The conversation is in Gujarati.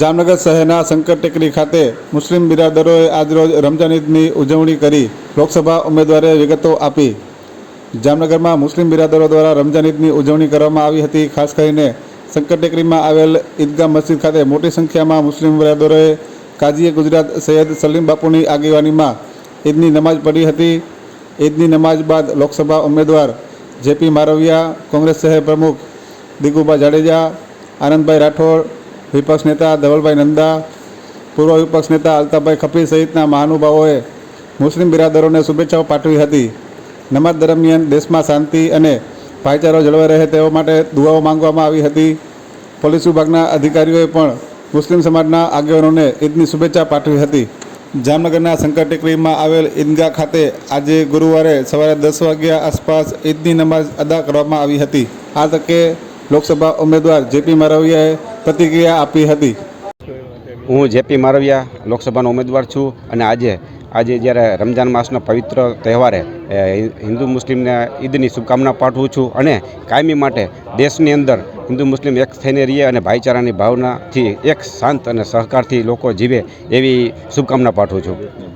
જામનગર શહેરના શંકર ટેકરી ખાતે મુસ્લિમ બિરાદરોએ આજરોજ રમજાન ઈદની ઉજવણી કરી લોકસભા ઉમેદવારે વિગતો આપી. જામનગરમાં મુસ્લિમ બિરાદરો દ્વારા રમજાન ઈદની ઉજવણી કરવામાં આવી હતી. ખાસ કરીને શંકર ટેકરીમાં આવેલ ઈદગાહ મસ્જિદ ખાતે મોટી સંખ્યામાં મુસ્લિમ બિરાદરોએ કાજીએ ગુજરાત સૈયદ સલીમ બાપુની આગેવાનીમાં ઈદની નમાઝ પઢી હતી. ઈદની નમાઝ બાદ લોકસભા ઉમેદવાર જેપી મારવિયા, કોંગ્રેસ શહેર પ્રમુખ દિગુબા જાડેજા, આનંદભાઈ રાઠોડ વિપક્ષ નેતા ધવલભાઈ નંદા, પૂર્વ વિપક્ષ નેતા અલ્તાભાઈ ખપી સહિતના મહાનુભાવોએ મુસ્લિમ બિરાદરોને શુભેચ્છાઓ પાઠવી હતી. નમાઝ દરમિયાન દેશમાં શાંતિ અને ભાઈચારો જળવાઈ રહે તેઓ માટે દુઆઓ માંગવામાં આવી હતી. પોલીસ વિભાગના અધિકારીઓએ પણ મુસ્લિમ સમાજના આગેવાનોને ઈદની શુભેચ્છા પાઠવી હતી. જામનગરના શંકર ટેકરીમાં આવેલ ઈદગાહ ખાતે આજે ગુરુવારે સવારે દસ વાગ્યા આસપાસ ઈદની નમાઝ અદા કરવામાં આવી હતી. આ તકે લોકસભા ઉમેદવાર જેપી મારવિયાએ પ્રતિક્રિયા આપી હતી? હું જેપી મારવિયા લોકસભાનો ઉમેદવાર છું અને આજે આજે જ્યારે રમજાન માસનો પવિત્ર તહેવારે હિન્દુ મુસ્લિમને ઈદની શુભકામના પાઠવું છું અને કાયમી માટે દેશની અંદર હિન્દુ મુસ્લિમ એક થઈને રહીએ અને ભાઈચારાની ભાવનાથી એક શાંત અને સહકારથી લોકો જીવે એવી શુભકામના પાઠવું છું.